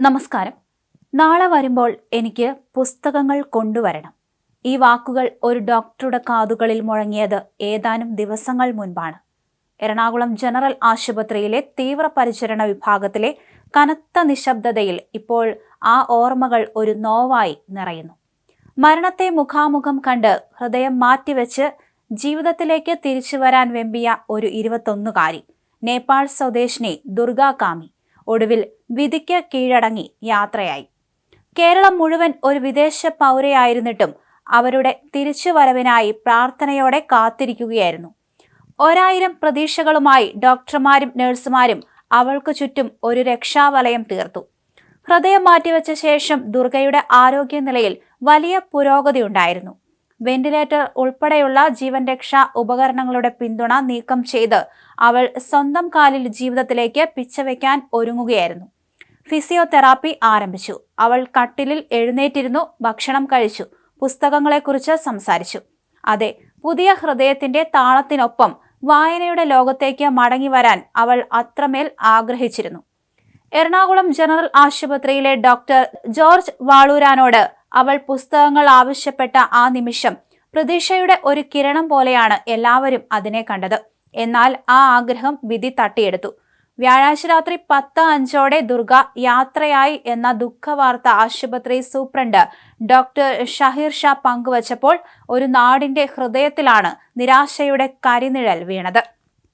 നമസ്കാരം. നാളെ വരുമ്പോൾ എനിക്ക് പുസ്തകങ്ങൾ കൊണ്ടുവരണം. ഈ വാക്കുകൾ ഒരു ഡോക്ടറുടെ കാതുകളിൽ മുഴങ്ങിയത് ഏതാനും ദിവസങ്ങൾ മുൻപാണ്. എറണാകുളം ജനറൽ ആശുപത്രിയിലെ തീവ്രപരിചരണ വിഭാഗത്തിലെ കനത്ത നിശബ്ദതയിൽ ഇപ്പോൾ ആ ഓർമ്മകൾ ഒരു നോവായി നിറയുന്നു. മരണത്തെ മുഖാമുഖം കണ്ട് ഹൃദയം മാറ്റിവെച്ച് ജീവിതത്തിലേക്ക് തിരിച്ചു വരാൻ വെമ്പിയ ഒരു ഇരുപത്തൊന്നുകാരി നേപ്പാൾ സ്വദേശിനി ദുർഗാ കാമി ഒടുവിൽ വിധിക്ക് കീഴടങ്ങി യാത്രയായി. കേരളം മുഴുവൻ ഒരു വിദേശ പൗരയായിരുന്നിട്ടും അവരുടെ തിരിച്ചുവരവിനായി പ്രാർത്ഥനയോടെ കാത്തിരിക്കുകയായിരുന്നു. ഒരായിരം പ്രതീക്ഷകളുമായി ഡോക്ടർമാരും നഴ്സുമാരും അവൾക്കു ചുറ്റും ഒരു രക്ഷാവലയം തീർത്തു. ഹൃദയം മാറ്റിവെച്ച ശേഷം ദുർഗയുടെ ആരോഗ്യനിലയിൽ വലിയ പുരോഗതി ഉണ്ടായിരുന്നു വെന്റിലേറ്റർ ഉൾപ്പെടെയുള്ള ജീവൻ രക്ഷാ ഉപകരണങ്ങളുടെ പിന്തുണ നീക്കം ചെയ്ത് അവൾ സ്വന്തം കാലിൽ ജീവിതത്തിലേക്ക് പിച്ചവെക്കാൻ ഒരുങ്ങുകയായിരുന്നു. ഫിസിയോതെറാപ്പി ആരംഭിച്ചു. അവൾ കട്ടിലിൽ എഴുന്നേറ്റിരുന്നു ഭക്ഷണം കഴിച്ചു പുസ്തകങ്ങളെക്കുറിച്ച് സംസാരിച്ചു. അതെ പുതിയ ഹൃദയത്തിന്റെ താളത്തിനൊപ്പം വായനയുടെ ലോകത്തേക്ക് മടങ്ങി വരാൻ അവൾ അത്രമേൽ ആഗ്രഹിച്ചിരുന്നു. എറണാകുളം ജനറൽ ആശുപത്രിയിലെ ഡോക്ടർ ജോർജ് വാളൂരാനോട് അവൾ പുസ്തകങ്ങൾ ആവശ്യപ്പെട്ട ആ നിമിഷം പ്രതീക്ഷയുടെ ഒരു കിരണം പോലെയാണ് എല്ലാവരും അതിനെ കണ്ടത്. എന്നാൽ ആ ആഗ്രഹം വിധി തട്ടിയെടുത്തു. വ്യാഴാഴ്ച രാത്രി പത്ത് അഞ്ചോടെ ദുർഗ യാത്രയായി എന്ന ദുഃഖവാർത്ത ആശുപത്രി സൂപ്രണ്ട് ഡോക്ടർ ഷഹീർ ഷാ പങ്കുവച്ചപ്പോൾ ഒരു നാടിന്റെ ഹൃദയത്തിലാണ് നിരാശയുടെ കരിനിഴൽ വീണത്.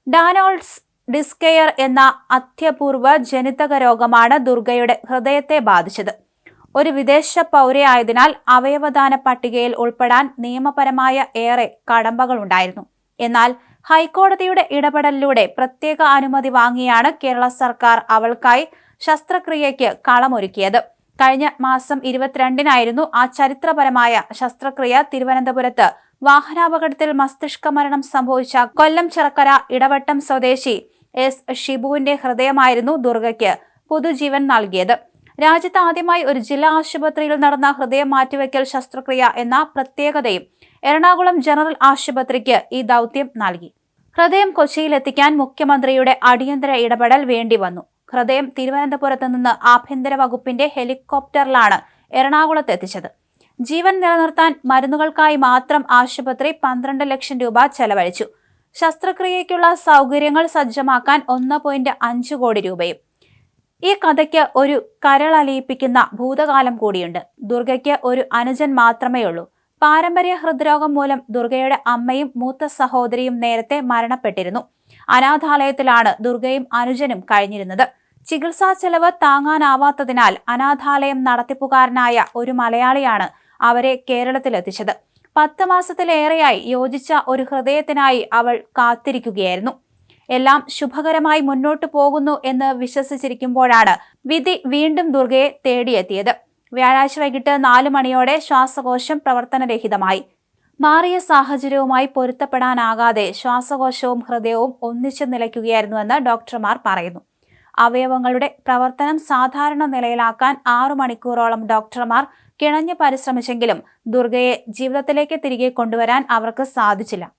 ഡാനോൾസ് ഡിസ്കെയർ എന്ന അത്യപൂർവ ജനിതക രോഗമാണ് ദുർഗയുടെ ഹൃദയത്തെ ബാധിച്ചത്. ഒരു വിദേശ പൗരയായതിനാൽ അവയവദാന പട്ടികയിൽ ഉൾപ്പെടാൻ നിയമപരമായ ഏറെ കടമ്പകളുണ്ടായിരുന്നു. എന്നാൽ ഹൈക്കോടതിയുടെ ഇടപെടലിലൂടെ പ്രത്യേക അനുമതി വാങ്ങിയാണ് കേരള സർക്കാർ അവൾക്കായി ശസ്ത്രക്രിയയ്ക്ക് കളമൊരുക്കിയത്. കഴിഞ്ഞ മാസം ഇരുപത്തിരണ്ടിനായിരുന്നു ആ ചരിത്രപരമായ ശസ്ത്രക്രിയ തിരുവനന്തപുരത്ത് വാഹനാപകടത്തിൽ മസ്തിഷ്ക മരണം സംഭവിച്ച കൊല്ലം ചിറക്കര ഇടവട്ടം സ്വദേശി എസ് ഷിബുവിന്റെ ഹൃദയമായിരുന്നു ദുർഗയ്ക്ക് പുതുജീവൻ നൽകിയത്. രാജ്യത്ത് ആദ്യമായി ഒരു ജില്ലാ ആശുപത്രിയിൽ നടന്ന ഹൃദയം മാറ്റിവെക്കൽ ശസ്ത്രക്രിയ എന്ന പ്രത്യേകതയും എറണാകുളം ജനറൽ ആശുപത്രിക്ക് ഈ ദൗത്യം നൽകി. ഹൃദയം കൊച്ചിയിലെത്തിക്കാൻ മുഖ്യമന്ത്രിയുടെ അടിയന്തര ഇടപെടൽ വേണ്ടി വന്നു. ഹൃദയം തിരുവനന്തപുരത്ത് നിന്ന് ആഭ്യന്തര വകുപ്പിന്റെ ഹെലികോപ്റ്ററിലാണ് എറണാകുളത്ത് എത്തിച്ചത്. ജീവൻ നിലനിർത്താൻ മരുന്നുകൾക്കായി മാത്രം ആശുപത്രി പന്ത്രണ്ട് ലക്ഷം രൂപ ചെലവഴിച്ചു. ശസ്ത്രക്രിയയ്ക്കുള്ള സൗകര്യങ്ങൾ സജ്ജമാക്കാൻ ഒന്ന് പോയിന്റ് അഞ്ച് കോടി രൂപയും ഈ കഥയ്ക്ക് ഒരു കരളലിയിപ്പിക്കുന്ന ഭൂതകാലം കൂടിയുണ്ട്. ദുർഗയ്ക്ക് ഒരു അനുജൻ മാത്രമേ ഉള്ളൂ. പാരമ്പര്യ ഹൃദ്രോഗം മൂലം ദുർഗയുടെ അമ്മയും മൂത്ത സഹോദരിയും നേരത്തെ മരണപ്പെട്ടിരുന്നു. അനാഥാലയത്തിലാണ് ദുർഗയും അനുജനും കഴിഞ്ഞിരുന്നത്. ചികിത്സാ ചെലവ് താങ്ങാനാവാത്തതിനാൽ അനാഥാലയം നടത്തിപ്പുകാരനായ ഒരു മലയാളിയാണ് അവരെ കേരളത്തിലെത്തിച്ചത്. പത്ത് മാസത്തിലേറെയായി യോജിച്ച ഒരു ഹൃദയത്തിനായി അവൾ കാത്തിരിക്കുകയായിരുന്നു. എല്ലാം ശുഭകരമായി മുന്നോട്ടു പോകുന്നു എന്ന് വിശ്വസിച്ചിരിക്കുമ്പോഴാണ് വിധി വീണ്ടും ദുർഗയെ തേടിയെത്തിയത്. വ്യാഴാഴ്ച വൈകിട്ട് നാലു മണിയോടെ ശ്വാസകോശം പ്രവർത്തനരഹിതമായി. മാറിയ സാഹചര്യവുമായി പൊരുത്തപ്പെടാനാകാതെ ശ്വാസകോശവും ഹൃദയവും ഒന്നിച്ചു നിലയ്ക്കുകയായിരുന്നുവെന്ന് ഡോക്ടർമാർ പറയുന്നു. അവയവങ്ങളുടെ പ്രവർത്തനം സാധാരണ നിലയിലാക്കാൻ ആറു മണിക്കൂറോളം ഡോക്ടർമാർ കിണഞ്ഞു പരിശ്രമിച്ചെങ്കിലും ദുർഗയെ ജീവിതത്തിലേക്ക് തിരികെ കൊണ്ടുവരാൻ അവർക്ക് സാധിച്ചില്ല.